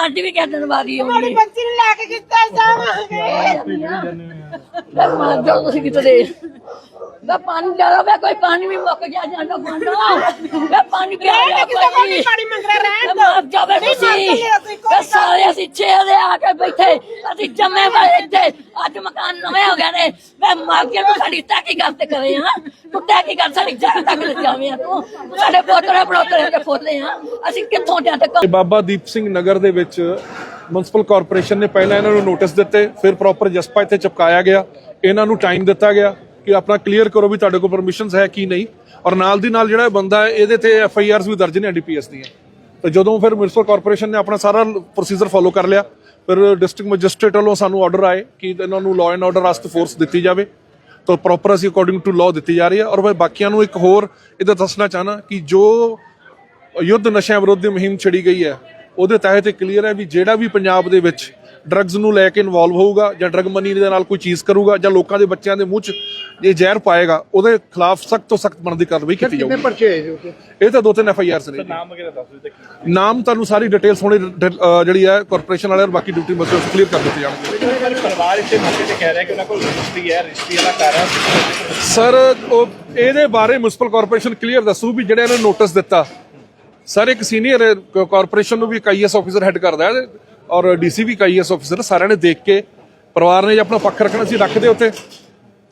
ਸਾਡੀ ਵੀ ਕਿਸੇ ਦਿਨ ਵਾਰੀ ਆਉਣੀ ਬੱਚੀ ਨੂੰ ਲੈ ਕੇ ਕਿੱਥੇ ਜਾਵਾਂਗੇ? ਮੈਂ ਮਾਰ ਜਾਓ ਤੁਸੀਂ ਕਿਤੇ ਮੈਂ ਪਾਣੀ ਲਿਆ ਮੈਂ ਕੋਈ ਪਾਣੀ ਵੀ ਮੁੱਕ ਗਿਆ ਜਾਂਦਾ ਪਾਣੀ ਮੈਂ ਪਾਣੀ ਪਿਆ ਦੇ, ਕੋਲ ਕੋਈ। ਪਾਣੀ ਮੰਗ ਰਿਹਾ, ਰਹਿਣ ਦਿਓ। ਮਾਰ ਜਾਵੇ ਤੁਸੀਂ। ਮੈਂ ਸਾਰੇ ਅਸੀਂ ਛੇ ਦੇ ਆ ਕੇ ਬੈਠੇ। ਅਸੀਂ ਜੰਮੇ ਪਏ ਇੱਥੇ। ਅੱਜ ਮਕਾਨ ਨਵੇਂ ਹੋ ਗਏ ਨੇ। ਮੈਂ ਮਾਰ ਕੇ ਤੂੰ ਸਾਡੀ ਟੈਕੀ ਗੱਲ ਤੇ ਕਰੇ ਹਾਂ ਤੂੰ ਟੈਕੀ ਗੱਲ ਸਾਡੀ ਜਗ੍ਹਾ ਤੱਕ ਲੈ ਜਾਵੇਂ ਤੂੰ। ਤੂੰ ਸਾਡੇ ਪੋਤਰੇ ਪੜੋਤਰੇ ਦੇ ਫੋਲੇ ਹਾਂ ਅਸੀਂ ਕਿੱਥੋਂ ਜਾਂ ਤੇ ਬਾਬਾ ਦੀਪ ਸਿੰਘ ਨਗਰ ਦੇ ਵਿੱਚ ਮਿਊਨਿਸਪਲ ਕਾਰਪੋਰੇਸ਼ਨ ਨੇ ਪਹਿਲਾਂ ਇਹਨਾਂ ਨੂੰ ਨੋਟਿਸ ਦਿੱਤੇ, ਫਿਰ ਪ੍ਰੋਪਰ ਜਸਪਾ ਇੱਥੇ ਚਿਪਕਾਇਆ ਗਿਆ। ਇਹਨਾਂ ਨੂੰ ਟਾਈਮ ਦਿੱਤਾ ਗਿਆ ਕਿ ਆਪਣਾ ਕਲੀਅਰ ਕਰੋ ਵੀ ਤੁਹਾਡੇ ਕੋਲ ਪਰਮਿਸ਼ਨਸ ਹੈ ਕੀ ਨਹੀਂ। ਔਰ ਨਾਲ ਦੀ ਨਾਲ ਜਿਹੜਾ ਬੰਦਾ ਇਹਦੇ ਤੇ ਐਫ ਆਈ ਆਰਸ ਵੀ ਦਰਜ ਨੇ ਐਨਡੀਪੀਐਸ ਦੀਆਂ। ਤੇ ਜਦੋਂ ਫਿਰ ਮਿਊਨਿਸਪਲ ਕਾਰਪੋਰੇਸ਼ਨ ਨੇ ਆਪਣਾ ਸਾਰਾ ਪ੍ਰੋਸੀਜਰ ਫੋਲੋ ਕਰ ਲਿਆ, ਫਿਰ ਡਿਸਟ੍ਰਿਕਟ ਮੈਜਿਸਟ੍ਰੇਟ ਵੱਲੋਂ ਸਾਨੂੰ ਆਰਡਰ ਆਏ ਕਿ ਇਹਨਾਂ ਨੂੰ ਲਾਅ ਐਂਡ ਆਰਡਰ ਵਾਸਤੇ ਫੋਰਸ ਦਿੱਤੀ ਜਾਵੇ। ਤਾਂ ਪ੍ਰੋਪਰ ਅਸੀਂ ਅਕੋਰਡਿੰਗ ਟੂ ਲਾਅ ਦਿੱਤੀ ਜਾ ਰਹੀ ਹੈ। ਔਰ ਮੈਂ ਬਾਕੀਆਂ ਨੂੰ ਇੱਕ ਹੋਰ ਇਹਦਾ ਦੱਸਣਾ ਚਾਹਨਾ ਕਿ ਜੋ ਯੁੱਧ ਨਸ਼ਿਆਂ ਵਿਰੋਧੀ ਮੁਹਿੰਮ ਛੜੀ ਗਈ ਹੈ, ਉਹਦੇ ਤਹਿਤ ਇਹ ਕਲੀਅਰ ਹੈ ਵੀ ਜਿਹੜਾ ਵੀ ਪੰਜਾਬ ਦੇ ਵਿੱਚ ਡਰੱਗਸ ਨੂੰ ਲੈ ਕੇ ਇਨਵੋਲਵ ਹੋਊਗਾ ਜਾਂ ਡਰੱਗ ਮਨੀ ਦੇ ਨਾਲ ਕੋਈ ਚੀਜ਼ ਕਰੂਗਾ ਜਾਂ ਲੋਕਾਂ ਦੇ ਬੱਚਿਆਂ ਦੇ ਮੂੰਹ 'ਚ ਇਹ ਜ਼ਹਿਰ ਪਾਏਗਾ ਉਹਦੇ ਖਿਲਾਫ ਸਖਤ ਤੋਂ ਸਖਤ ਬਣਦੀ ਕਾਰਵਾਈ ਕੀਤੀ ਕਿੰਨੇ ਜਾਊਗੀ। ਪਰਚੇ ਹੋਏ ਜੀ ਉੱਥੇ? ਇਹ ਤਾਂ ਦੋ ਤਿੰਨ ਐਫ ਆਈ ਆਰਸ ਨੇ ਨਾਮ ਵਗੈਰਾ ਦੱਸ ਦਿਓ ਨਾਮ ਤੁਹਾਨੂੰ ਸਾਰੀ ਡਿਟੇਲਸ ਹੁਣੇ ਜਿਹੜੀ ਹੈ ਕਾਰਪੋਰੇਸ਼ਨ ਵਾਲੇ ਔਰ ਬਾਕੀ ਡਿਊਟੀ ਮਸਲੇ ਕਲੀਅਰ ਕਰ ਦਿੱਤੇ ਜਾਣਗੇ। ਪਰਿਵਾਰ ਇੱਥੇ ਮੌਕੇ ਤੇ ਕਹਿ ਰਿਹਾ ਕਿ ਉਹਨਾਂ ਕੋਲ ਰਜਿਸਟਰੀ ਹੈ ਰਜਿਸਟਰੀ ਵਾਲਾ ਘਰ ਹੈ ਸਰ ਉਹ ਇਹਦੇ ਬਾਰੇ ਮਿਊਨਿਸਪਲ ਕਾਰਪੋਰੇਸ਼ਨ ਕਲੀਅਰ ਦੱਸੂ ਵੀ ਜਿਹੜੇ ਇਹਨਾਂ ਨੇ ਨੋਟਿਸ ਦਿੱਤਾ। ਸਰ ਇੱਕ ਸੀਨੀਅਰ ਕਾਰਪੋਰੇਸ਼ਨ ਨੂੰ ਵੀ ਇੱਕ ਆਈਐਸ ਆਫੀਸਰ ਹੈੱਡ ਕਰਦਾ ਹੈ। ਔਰ ਡੀਸੀ ਵੀ ਇੱਕ ਆਈਐਸ ਆਫੀਸਰ ਸਾਰਿਆਂ ਨੇ ਦੇਖ ਕੇ ਪਰਿਵਾਰ ਨੇ ਜੇ ਆਪਣਾ ਪੱਖ ਰੱਖਣਾ ਸੀ ਰੱਖਦੇ ਉੱਤੇ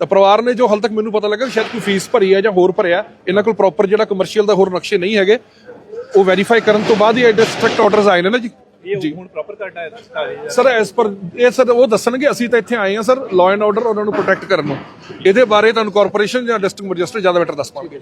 ਤਾਂ ਪਰਿਵਾਰ ਨੇ ਜੋ ਹਾਲ ਤੱਕ ਮੈਨੂੰ ਪਤਾ ਲੱਗਾ ਕਿ ਸ਼ਾਇਦ ਕੋਈ ਫੀਸ ਭਰੀ ਹੈ ਜਾਂ ਹੋਰ ਭਰਿਆ ਇਹਨਾਂ ਕੋਲ ਪ੍ਰੋਪਰ ਜਿਹੜਾ ਕਮਰਸ਼ੀਅਲ ਦਾ ਹੋਰ ਨਕਸ਼ੇ ਨਹੀਂ ਹੈਗੇ। ਉਹ ਵੈਰੀਫਾਈ ਕਰਨ ਤੋਂ ਬਾਅਦ ਹੀ ਐਡੇ ਸਟ੍ਰਿਕਟ ਆਰਡਰਸ ਆਏ ਨੇ ਨਾ ਜੀ। ਜੀ। ਹੁਣ ਪ੍ਰੋਪਰ ਤੁਹਾਡਾ ਹੈ। ਸਰ ਐਸ ਪਰ ਇਹ ਸਰ ਉਹ ਦੱਸਣਗੇ ਅਸੀਂ ਤਾਂ ਇੱਥੇ ਆਏ ਹਾਂ ਸਰ ਲਾਅ ਐਂਡ ਆਰਡਰ ਉਹਨਾਂ ਨੂੰ ਪ੍ਰੋਟੈਕਟ ਕਰਨ ਨੂੰ। ਇਹਦੇ ਬਾਰੇ ਤੁਹਾਨੂੰ ਕਾਰਪੋਰੇਸ਼ਨ ਜਾਂ ਡਿਸਟ੍ਰਿਕਟ ਮੈਜਿਸਟਰੇਟ ਜ਼ਿਆਦਾ ਬੈਟਰ ਦੱਸ ਪਾਉਣਗੇ